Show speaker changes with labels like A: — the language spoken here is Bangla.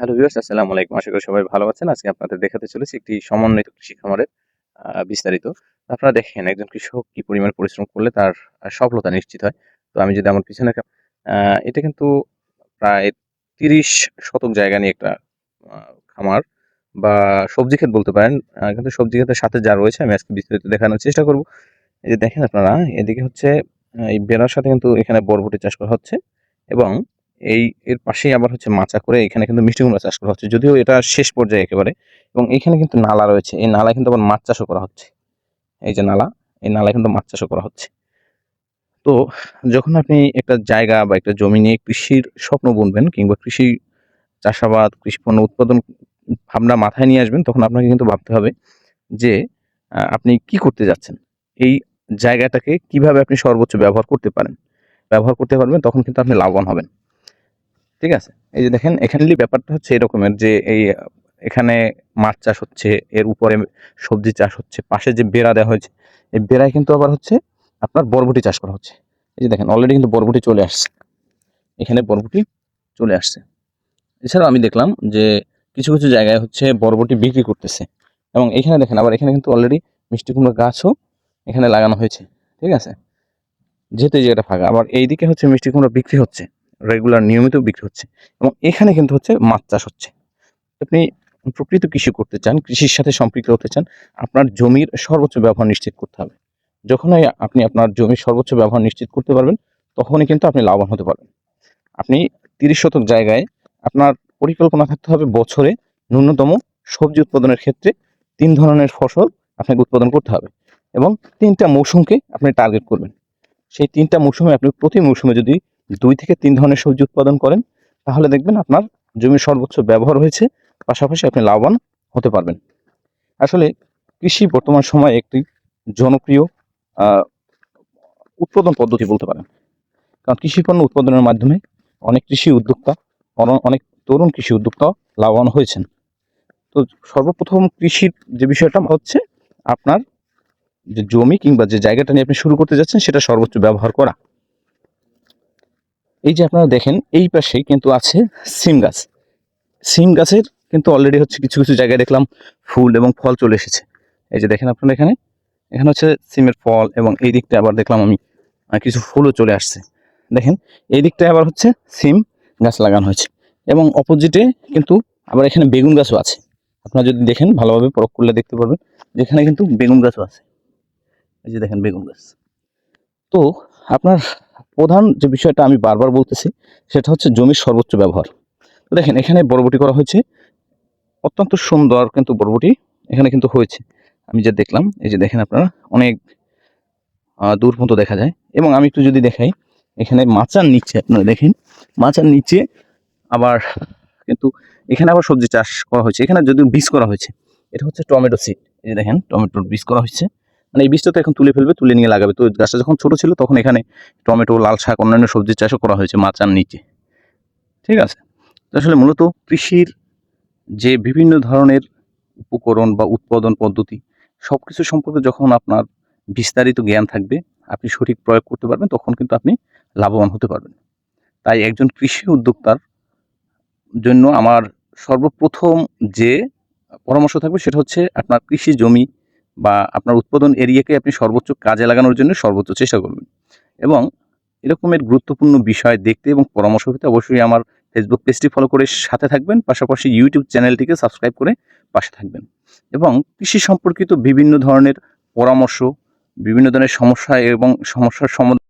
A: হ্যালো ভিউয়ার্স আসসালামু আলাইকুম। আশা করি সবাই ভালো আছেন। আজকে আপনাদের দেখাতে চলেছি একটি সমন্বিত কৃষি খামারের বিস্তারিত। আপনারা দেখেন একজন কৃষক কি পরিমাণ পরিশ্রম করলে তার সফলতা নিশ্চিত হয়। তো আমি যদি আমার পিছনে এটা কিন্তু প্রায় তিরিশ শতক জায়গা নিয়ে একটা খামার বা সবজি ক্ষেত বলতে পারেন। কিন্তু সবজি ক্ষেতের সাথে যা রয়েছে আমি আজকে বিস্তারিত দেখানোর চেষ্টা করব। এই যে দেখেন আপনারা, এদিকে হচ্ছে এই বেড়ার সাথে কিন্তু এখানে বরবটি চাষ করা হচ্ছে এবং এই, এর পাশেই আবার হচ্ছে মাচা করে এখানে কিন্তু মিষ্টি কুমড়া চাষ করা হচ্ছে। যদিও এটা শেষ পর্যায়ে একেবারে। এবং এখানে কিন্তু নালা রয়েছে। এই নালায় কিন্তু আবার মাছ চাষও করা হচ্ছে। এই যে নালা, এই নালায় কিন্তু মাছ চাষও করা হচ্ছে। তো যখন আপনি একটা জায়গা বা একটা জমি নিয়ে কৃষির স্বপ্ন বুনবেন কিংবা কৃষি চাষাবাদ, কৃষি পণ্য উৎপাদন ভাবনা মাথায় নিয়ে আসবেন, তখন আপনাকে কিন্তু ভাবতে হবে যে আপনি কি করতে যাচ্ছেন? এই জায়গাটাকে কীভাবে আপনি সর্বোচ্চ ব্যবহার করতে পারেন? ব্যবহার করতে পারবেন, তখন কিন্তু আপনি লাভবান হবেন। ঠিক আছে? এই যে দেখেন, এখানে ব্যাপারটা হচ্ছে এরকমের যে এই, এখানে মাছ চাষ হচ্ছে, এর উপরে সবজি চাষ হচ্ছে, পাশে যে বেড়া দেওয়া হয়েছে, এই বেড়ায় কিন্তু আবার হচ্ছে আপনার বরবটি চাষ করা হচ্ছে। এই যে দেখেন অলরেডি কিন্তু বরবটি চলে আসছে। এখানে বরবটি চলে আসছে। এছাড়াও আমি দেখলাম যে কিছু কিছু জায়গায় হচ্ছে বরবটি বিক্রি করতেছে। এবং এখানে দেখেন, আবার এখানে কিন্তু অলরেডি মিষ্টি কুমড়া গাছও এখানে লাগানো হয়েছে। ঠিক আছে? যেহেতু এই জায়গাটা ফাঁকা, আবার এইদিকে হচ্ছে মিষ্টি কুমড়া বিক্রি হচ্ছে। রেগুলার নিয়মিত বিক্রি হচ্ছে এবং এখানে কিন্তু হচ্ছে মাছ চাষ হচ্ছে। আপনি প্রকৃত কৃষি করতে চান, কৃষির সাথে সম্পৃক্ত হতে চান, আপনার জমির সর্বোচ্চ ব্যবহার নিশ্চিত করতে হবে। যখনই আপনি আপনার জমির সর্বোচ্চ ব্যবহার নিশ্চিত করতে পারবেন, তখনই কিন্তু আপনি লাভবান হতে পারবেন। আপনি তিরিশ শতক জায়গায় আপনার পরিকল্পনা থাকতে হবে বছরে ন্যূনতম সবজি উৎপাদনের ক্ষেত্রে তিন ধরনের ফসল আপনাকে উৎপাদন করতে হবে এবং তিনটা মৌসুমকে আপনি টার্গেট করবেন। সেই তিনটা মৌসুমে আপনি প্রতি মৌসুমে যদি দুই থেকে তিন ধরনের সবজি উৎপাদন করেন, তাহলে দেখবেন আপনার জমির সর্বোচ্চ ব্যবহার হয়েছে, পাশাপাশি আপনি লাভবান হতে পারবেন। আসলে কৃষি বর্তমান সময়ে একটি জনপ্রিয় উৎপাদন পদ্ধতি বলতে পারেন। কারণ কৃষি পণ্য উৎপাদনের মাধ্যমে অনেক কৃষি উদ্যোক্তা, অন- অনেক তরুণ কৃষি উদ্যোক্তা লাভবান হয়েছেন। তো সর্বপ্রথম কৃষির যে বিষয়টা হচ্ছে, আপনার যে জমি কিংবা যে জায়গাটা নিয়ে আপনি শুরু করতে যাচ্ছেন, সেটা সর্বোচ্চ ব্যবহার করা। এই যে আপনারা দেখেন, এই পাশেই কিন্তু আছে সিম গাছ। সিম গাছের কিন্তু অলরেডি হচ্ছে কিছু কিছু জায়গায় দেখলাম ফুল এবং ফল চলে এসেছে। এই যে দেখেন আপনারা এখানে এখানে হচ্ছে সিমের ফল এবং এই দিকটা আবার দেখলাম আমি কিছু ফুলও চলে আসছে। দেখেন, এই দিকটায় আবার হচ্ছে সিম গাছ লাগানো হয়েছে। এবং অপোজিটে কিন্তু আবার এখানে বেগুন গাছও আছে। আপনারা যদি দেখেন, ভালোভাবে পরখ করলে দেখতে পারবেন যেখানে কিন্তু বেগুন গাছও আছে। এই যে দেখেন বেগুন গাছ। তো আপনার প্রধান যে বিষয়টা আমি বারবার বলতেছি, সেটা হচ্ছে জমির সর্বোচ্চ ব্যবহার। দেখেন, এখানে বরবটি করা হয়েছে। অত্যন্ত সুন্দর কিন্তু বরবটি এখানে কিন্তু হয়েছে। আমি যে দেখলাম, এই যে দেখেন আপনারা, অনেক দূর পর্যন্ত দেখা যায়। এবং আমি একটু যদি দেখাই, এখানে মাচার নিচে, আপনারা দেখেন, মাচার নিচে আবার কিন্তু এখানে আবার সবজি চাষ করা হয়েছে। এখানে যদিও বীজ করা হয়েছে, এটা হচ্ছে টমেটো সিড এই যে দেখেন, টমেটোর বীজ করা হয়েছে। মানে এই বীজটা তো এখন তুলে ফেলবে, তুলে নিয়ে লাগাবে। তো গাছটা যখন ছোট ছিল তখন এখানে টমেটো, লাল শাক, অন্যান্য সবজি চাষও করা হয়েছে মাচার নিচে। ঠিক আছে? আসলে মূলত কৃষির যে বিভিন্ন ধরনের উপকরণ বা উৎপাদন পদ্ধতি সব কিছু সম্পর্কে যখন আপনার বিস্তারিত জ্ঞান থাকবে, আপনি সঠিক প্রয়োগ করতে পারবেন, তখন কিন্তু আপনি লাভবান হতে পারবেন। তাই একজন কৃষি উদ্যোক্তার জন্য আমার সর্বপ্রথম যে পরামর্শ থাকবে সেটা হচ্ছে আপনার কৃষি জমি বা আপনার উৎপাদন এরিয়াকে আপনি সর্বোচ্চ কাজে লাগানোর জন্য সর্বোচ্চ চেষ্টা করবেন। এবং এরকমের গুরুত্বপূর্ণ বিষয় দেখতে এবং পরামর্শ পেতে অবশ্যই আমার ফেসবুক পেজটি ফলো করে সাথে থাকবেন, পাশাপাশি ইউটিউব চ্যানেলটিকে সাবস্ক্রাইব করে পাশে থাকবেন। এবং কৃষি সম্পর্কিত বিভিন্ন ধরনের পরামর্শ, বিভিন্ন ধরনের সমস্যা এবং সমস্যার সমাধান